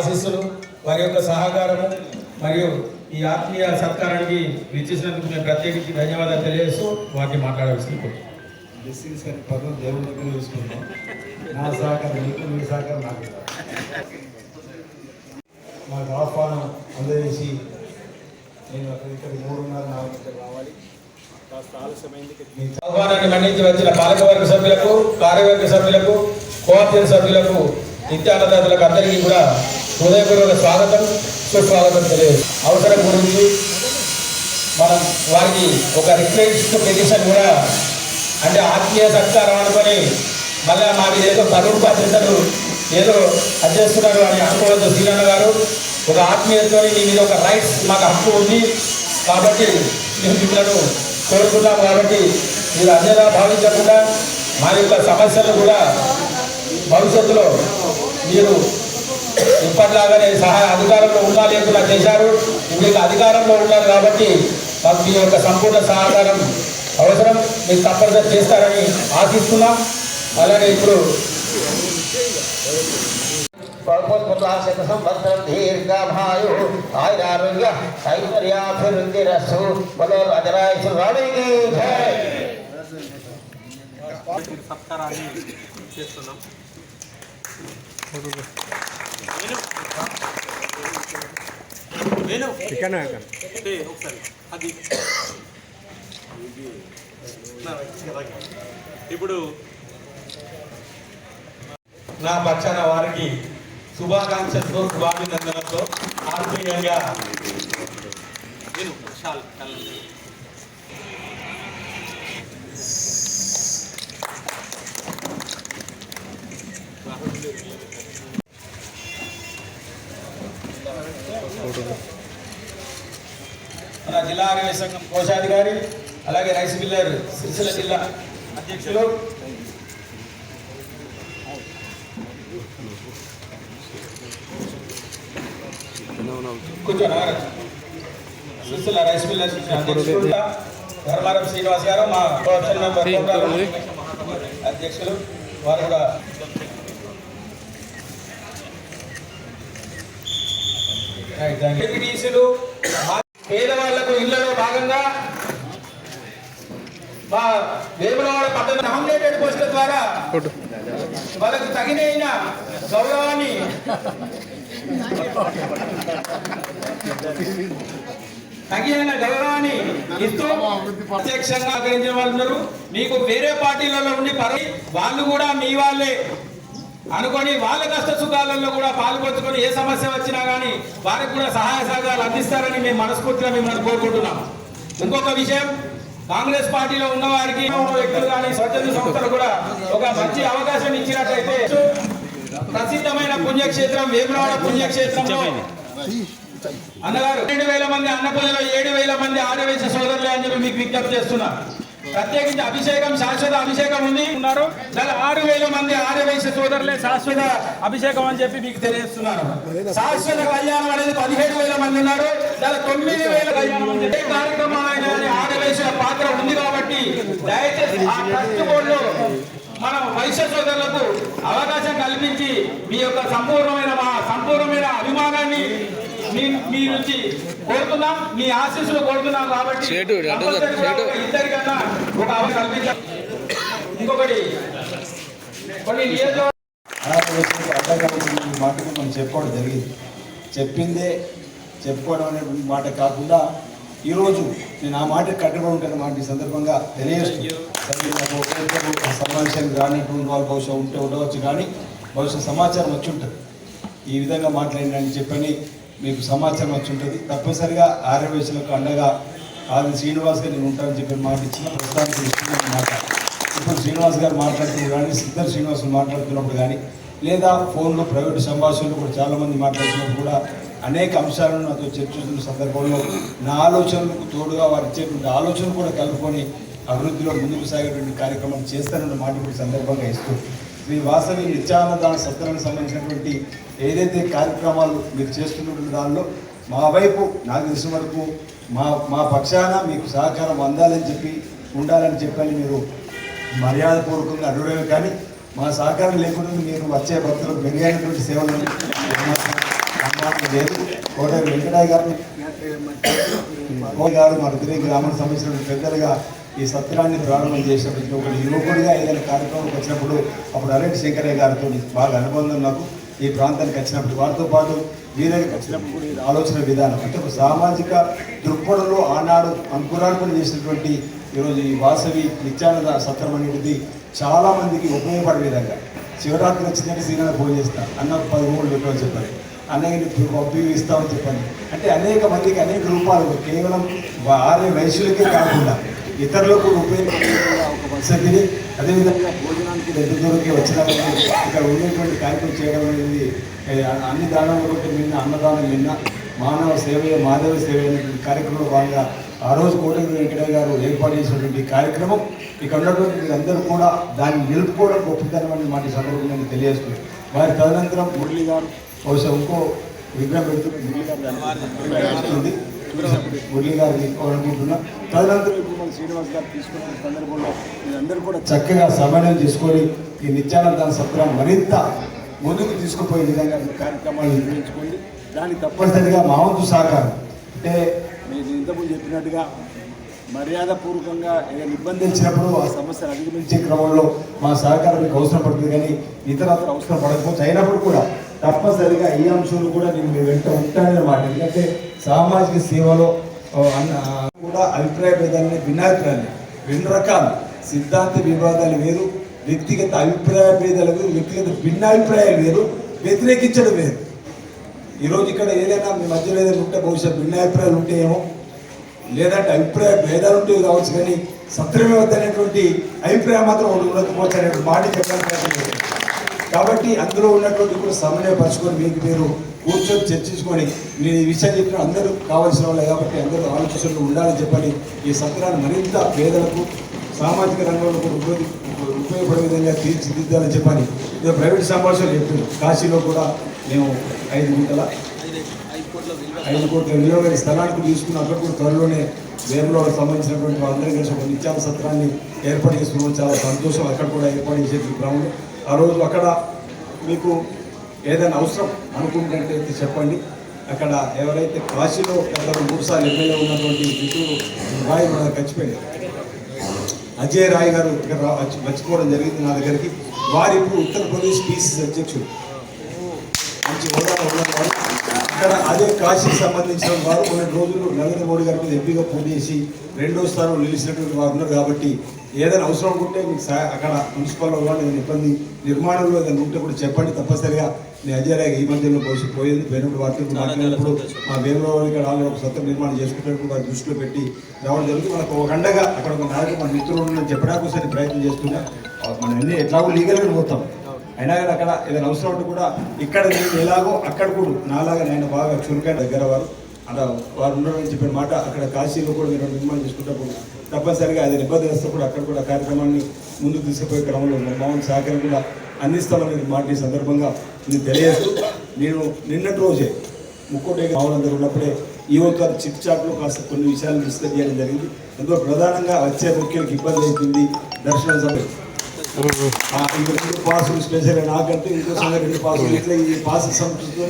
ఆశీస్సులు వారి యొక్క సహకారము మరియు ఈ ఆత్మీయ సత్కారానికి విచ్చేసినందుకు మేము ప్రత్యేకించి ధన్యవాదాలు తెలియజేస్తూ వాటిని మాట్లాడవలసింది కోరుతున్నాను. బ్లెస్సింగ్స్ అని పదం దేవుడి దగ్గర చూసుకుంటాం నా సహకారం మీకు మీ సహకారం నాకు ఇవ్వాలి. మాకు ఆహ్వానం అందజేసి నేను అక్కడ ఇక్కడ మూడున్నర నాలుగు గంటలకు రావాలి కాస్త ఆలస్యమైంది మీ ఆహ్వానాన్ని మన్నించి వచ్చిన పాలకవర్గ సభ్యులకు కార్యవర్గ సభ్యులకు కోఆప్షన్ సభ్యులకు నిత్యాన్నదాతలకు అందరికీ కూడా హృదయపూర్వక స్వాగతం సుస్వాగతం తెలియదు. అవసరం గురించి మనం వారికి ఒక రిక్వెస్ట్ పిటిషన్ కూడా అంటే ఆత్మీయ సత్కారం అనుకొని మళ్ళీ మాకు ఏదో పరువు బాధ్యతలు ఏదో అధ్యస్తున్నారు అని అనుకోవద్దు. శ్రీరన్న గారు ఒక ఆత్మీయతతో మీ మీద ఒక రైట్స్ మాకు హక్కు ఉంది. కాబట్టి మేము మిమ్మల్ని కోరుకున్నాం కాబట్టి మీరు అన్యదా భావించకుండా మా యొక్క సమస్యలు కూడా భవిష్యత్తులో మీరు ఇప్పటిలాగానే సహాయ అధికారంలో ఉన్నా లేకుండా చేశారు. మీకు అధికారంలో ఉన్నారు కాబట్టి మాకు మీ యొక్క సంపూర్ణ సహకారం అవసరం. మీకు తప్పనిసరి చేస్తారని ఆశిస్తున్నాం. అలాగే ఇప్పుడు బలో రాణికి సత్కారాన్ని చేస్తున్నాం. చికెన్ ఒకసారి. అది. ఇప్పుడు నా పక్షాన వారికి శుభాకాంక్షలతో శుభాభినందనతో ఆత్మీయంగా నేను చాలు మన జిల్లా ఆరోగ్య సంఘం కోశాధికారి అలాగే రైస్ మిల్లర్ సిరిసిల్ల జిల్లా అధ్యక్షులు. కూర్చోరా సిరిసిల్ల రైస్ మిల్లర్ అధ్యక్షులు ధర్మారం శ్రీనివాస్ గారు మా అధ్యక్షులు. వారు కూడా ఎంపీటీసీలు పేదవాళ్ళకు ఇళ్ళలో భాగంగా మా వేములవాడ పట్టణ నామినేటెడ్ పోస్టుల ద్వారా వాళ్ళకు తగినైన గౌరవాన్ని తగిన గౌరవాన్ని ఇస్తూ ప్రత్యక్షంగా ఆగ్రహించిన వాళ్ళు మీకు వేరే పార్టీలలో ఉండి పర్వ వాళ్ళు కూడా మీ వాళ్ళే. అనుకొని వాళ్ళ కష్ట సుఖాలలో కూడా పాల్పంచుకొని ఏ సమస్య వచ్చినా కానీ వారికి కూడా సహాయ సహకారాలు అందిస్తారని మేము మనస్ఫూర్తిగా మిమ్మల్ని కోరుకుంటున్నాం. ఇంకొక విషయం కాంగ్రెస్ పార్టీలో ఉన్న వారికి వ్యక్తులు కానీ స్వచ్ఛంద సంస్థలు కూడా ఒక మంచి అవకాశం ఇచ్చినట్లయితే ప్రసిద్ధమైన పుణ్యక్షేత్రం వేములవాడ పుణ్యక్షేత్రంలో అన్నగారు రెండు వేల మంది అన్నపల్లిలో ఏడు వేల మంది ఆడవేశ సోదరులే అని చెప్పి మీకు విజ్ఞప్తి చేస్తున్నా. ప్రత్యేకించి అభిషేకం శాశ్వత అభిషేకం ఉంది. ఉన్నారు. దాని ఆరు వేల మంది ఆడవేశ సోదరులే శాశ్వత అభిషేకం అని చెప్పి మీకు తెలియజేస్తున్నారు. శాశ్వత కళ్యాణం అనేది పదిహేడు వేల మంది ఉన్నారు. దాని తొమ్మిది వేల కళ్యాణం ఏ కార్యక్రమాలైనా ఆడవేశుల పాత్ర ఉంది కాబట్టి దయచేసి ఆ ట్రస్ట్ బోర్డులో మన వైశ్య సోదరులకు అవకాశం కల్పించి మీ యొక్క సంపూర్ణమైన మా సంపూర్ణమైన అభిమానాన్ని మీ మీ నుంచి కోరుతున్నాం మీ ఆశీస్సులు కోరుతున్నాం కాబట్టి కంపల్సరీగా ఒక ఇద్దరికన్నా ఒక అవకాశం కల్పించాం ఇంకొకటి కొన్ని నియోజకవర్గ ఆంధ్రప్రదేశ్కి అడ్డంగా ఉన్న ఈ మాటను మనం చెప్పుకోవడం జరిగింది చెప్పిందే చెప్పుకోవడం అనే మాట కాకుండా ఈరోజు నేను ఆ మాట కట్టుబడి ఉంటాను మాట ఈ సందర్భంగా తెలియజేస్తూ. సరే నాకు ఒకరికొకరు ఆ సమావేశానికి రానిటువంటి వాళ్ళు బహుశా ఉంటే ఉండవచ్చు కానీ బహుశా సమాచారం వచ్చి ఉంటుంది. ఈ విధంగా మాట్లాడినని చెప్పని మీకు సమాచారం వచ్చి ఉంటుంది తప్పనిసరిగా ఆర్యవేశులకు అండగా ఆది శ్రీనివాస్ గారు నేను ఉంటానని చెప్పి మాట ఇచ్చిన ప్రస్తుతానికి మాట. ఇప్పుడు శ్రీనివాస్ గారు మాట్లాడుతున్నారు కానీ సిద్ధర్ శ్రీనివాసులు మాట్లాడుతున్నప్పుడు కానీ లేదా ఫోన్లో ప్రైవేట్ సంభాషణలు కూడా చాలామంది మాట్లాడుతున్నప్పుడు కూడా అనేక అంశాలను నాతో చర్చిస్తున్న సందర్భంలో నా ఆలోచనలకు తోడుగా వారు ఇచ్చేటువంటి ఆలోచనలు కూడా కలుపుకొని అభివృద్ధిలో ముందుకు సాగేటువంటి కార్యక్రమం చేస్తానన్న మాట ఇప్పుడు సందర్భంగా ఇస్తూ శ్రీ వాసవి నిత్యాన్నదాన సత్రానికి సంబంధించినటువంటి ఏదైతే కార్యక్రమాలు మీరు చేస్తున్నటువంటి దానిలో మా వైపు నాకు తెలిసిన వరకు మా మా పక్షాన మీకు సహకారం అందాలని చెప్పి ఉండాలని చెప్పని మీరు మర్యాదపూర్వకంగా అడగడమే కానీ మా సహకారం లేకుండా మీరు వచ్చే భక్తులకు మెరుగైనటువంటి సేవలను లేదు. కోట వెంకటయ్య గారు గారు మన ఉదయ గ్రామానికి సంబంధించిన పెద్దలుగా ఈ సత్రాన్ని ప్రారంభం చేసినప్పుడు ఒక యువకుడిగా ఏదైనా కార్యక్రమానికి వచ్చినప్పుడు అప్పుడు అరెడ్డి శంకరయ్య గారితో బాగా అనుబంధం నాకు. ఈ ప్రాంతానికి వచ్చినప్పుడు వారితో పాటు వీరికి వచ్చినప్పుడు కూడా ఆలోచన విధానం అంటే ఒక సామాజిక దృక్పథంలో ఆనాడు అంకురార్పణ చేసినటువంటి ఈరోజు ఈ వాసవి నిత్యానంద సత్రం అనేది చాలామందికి ఉపయోగపడే విధంగా. శివరాత్రి వచ్చిందంటే శ్రీనాథ పూజ చేస్తా. అన్న పది రూపాయలు పెట్టమని చెప్పాలి అన్నయ్యని పబ్బి ఇస్తామని చెప్పండి. అంటే అనేక మందికి అనేక రూపాలు కేవలం ఆరే వయసులకే కాకుండా ఇతరులకు ఉపయోగపడే ఒక పరిస్థితిని అదేవిధంగా భోజనానికి దగ్గర దూరంకి వచ్చిన ఇక్కడ ఉండేటువంటి కార్యక్రమం చేయడం అనేది అన్ని దానాలు కొట్టి నిన్న అన్నదానం నిన్న మానవ సేవ మాధవ సేవ అనేటువంటి కార్యక్రమం భాగంగా ఆ రోజు కోటగిరి వెంకటయ్య గారు ఏర్పాటు చేసినటువంటి కార్యక్రమం ఇక్కడ ఉన్నటువంటి మీరందరూ కూడా దాన్ని నిలుపుకోవడం గొప్పతనం అని మాట సందర్భంగా నేను తెలియజేస్తున్నాను. వారి తదనంతరం మురళి గారు బహుశా ఇంకో విగ్రహం పెడుతుంది మురళి గారు మురళి గారిని అనుకుంటున్నా తదనంతరం ఇప్పుడు మన శ్రీనివాస్ గారు తీసుకున్న సందర్భంలో మీరందరూ కూడా చక్కగా సమన్వయం చేసుకొని ఈ నిత్యానంద సత్రాన్ని మరింత ముందుకు తీసుకుపోయే విధంగా కార్యక్రమాలు నిర్వహించుకోండి దానికి తప్పనిసరిగా మా వంతు సహకారం. అంటే నేను ఇంతకుముందు చెప్పినట్టుగా మర్యాదపూర్వకంగా ఏదైనా ఇబ్బంది వచ్చినప్పుడు ఆ సమస్యను అధిగమించే క్రమంలో మా సహకారం మీకు అవసరం పడుతుంది కానీ ఇతరత్ర అవసరం పడకపోతే అయినప్పుడు కూడా తప్పనిసరిగా ఈ అంశాలు కూడా నేను మీ వెంట ఉంటానన్నమాట. ఎందుకంటే సామాజిక సేవలో కూడా అభిప్రాయ భేదాలని భిన్నాభిప్రాయాలు రెండు రకాలు. సిద్ధాంత వివాదాలు వేరు వ్యక్తిగత అభిప్రాయ భేదాలు వేరు వ్యక్తిగత భిన్నాభిప్రాయాలు వేరు వ్యతిరేకించడం వేరు. ఈరోజు ఇక్కడ ఏదైనా మీ మధ్యలో ఏదైనా ఉంటే బహుశా భిన్నాభిప్రాయాలు ఉంటేమో లేదంటే అభిప్రాయ భేదాలు ఉంటే కావచ్చు కానీ సత్రమే వద్దనేటువంటి అభిప్రాయం మాత్రం ఉండకపోవచ్చు అనేటువంటి మాట చెప్పడానికి కాబట్టి అందులో ఉన్నటువంటి కూడా సమన్వయపరచుకొని మీకు మీరు కూర్చొని చర్చించుకొని నేను ఈ విషయం చెప్పిన అందరూ కావాల్సిన వాళ్ళే కాబట్టి అందరూ ఆలోచనలు ఉండాలని చెప్పని ఈ సత్రాన్ని మరింత పేదలకు సామాజిక రంగంలో ఉపయోగి ఉపయోగపడే విధంగా తీర్చిదిద్దాలని చెప్పని ఇదో ప్రైవేట్ సమావేశాలు చెప్పారు కాశీలో కూడా మేము ఐదు గుంటల ఐదు కోట్ల విలువైన స్థలానికి తీసుకున్న. అక్కడ కూడా త్వరలోనే వేములోకి సంబంధించినటువంటి వాళ్ళందరూ కలిసి ఒక నిత్యాల సత్రాన్ని ఏర్పాటు చేసుకున్నాం చాలా సంతోషం. అక్కడ కూడా ఏర్పాటు చేసే క్రమంలో ఆ రోజు అక్కడ మీకు ఏదైనా అవసరం అనుకున్నట్టయితే చెప్పండి. అక్కడ ఎవరైతే కాశీలో గత మూడు సార్లు ఎమ్మెల్యే ఉన్నటువంటి ఇటు బాయ్ మన ఖచ్చిపోయింది అజయ్ రాయ్ గారు ఇక్కడ మర్చిపోవడం జరిగింది నా దగ్గరికి. వారు ఇప్పుడు ఉత్తరప్రదేశ్ పీసీసీ అధ్యక్షుడు. మంచి హోదాలో ఉన్నవారు. అక్కడ అదే కాశీకి సంబంధించిన వారు కొన్ని రోజులు నరేంద్ర మోడీ గారి మీద ఎంపీగా పోటీ చేసి రెండో స్థానంలో నిలిచినటువంటి వారు ఉన్నారు కాబట్టి ఏదైనా అవసరం ఉంటే మీకు అక్కడ మున్సిపల్ వాళ్ళు ఏదైనా ఇబ్బంది నిర్మాణంలో ఏదైనా ఉంటే కూడా చెప్పండి. తప్పనిసరిగా నేను అజయరాయ్ ఈ మధ్యలో పోసి పోయింది. పోయినప్పుడు వారితో మాట్లాడినప్పుడు మా వేములో ఇక్కడ వాళ్ళు ఒక సత్రం నిర్మాణం చేసుకున్నప్పుడు వారి దృష్టిలో పెట్టి రావడం జరుగుతుంది. మనకు ఒక గంటగా అక్కడ ఒక నాయకు మన మిత్రులు ఉన్నారని చెప్పడానికి ఒకసారి ప్రయత్నం చేస్తున్నా. మనం అన్ని ఎట్లాగో లీగల్గా పోతాం. అయినా కానీ అక్కడ ఏదైనా అవసరం ఉంటే కూడా ఇక్కడ నేను ఎలాగో అక్కడ కూడా. నాలాగా నేను బాగా చురుకైన దగ్గర వారు. అలా వారు ఉండడం చెప్పిన మాట అక్కడ కాశీలో కూడా మీరు నిర్మాణం చేసుకున్నప్పుడు తప్పనిసరిగా అది ఇబ్బంది వస్తే కూడా అక్కడ కూడా కార్యక్రమాన్ని ముందుకు తీసుకుపోయే క్రమంలో మా మామూలు సహకారం కూడా అందిస్తామని మాట ఈ సందర్భంగా నేను తెలియజేస్తూ నేను నిన్నటి రోజే ముక్కోటి మామూలందరూ ఉన్నప్పుడే ఈ యొక్క చిప్ చాట్లో కాస్త కొన్ని విషయాలు డిస్కస్ చేయడం జరిగింది. అందులో ప్రధానంగా వచ్చే ముఖ్యులకు ఇబ్బంది అవుతుంది దర్శనం సమయం. ఇంకో రెండు పాసులు స్పెషల్ నాకంటే ఇంకో సంగతి రెండు పాసులు. ఇట్లా ఈ పాసు సంస్కృతితో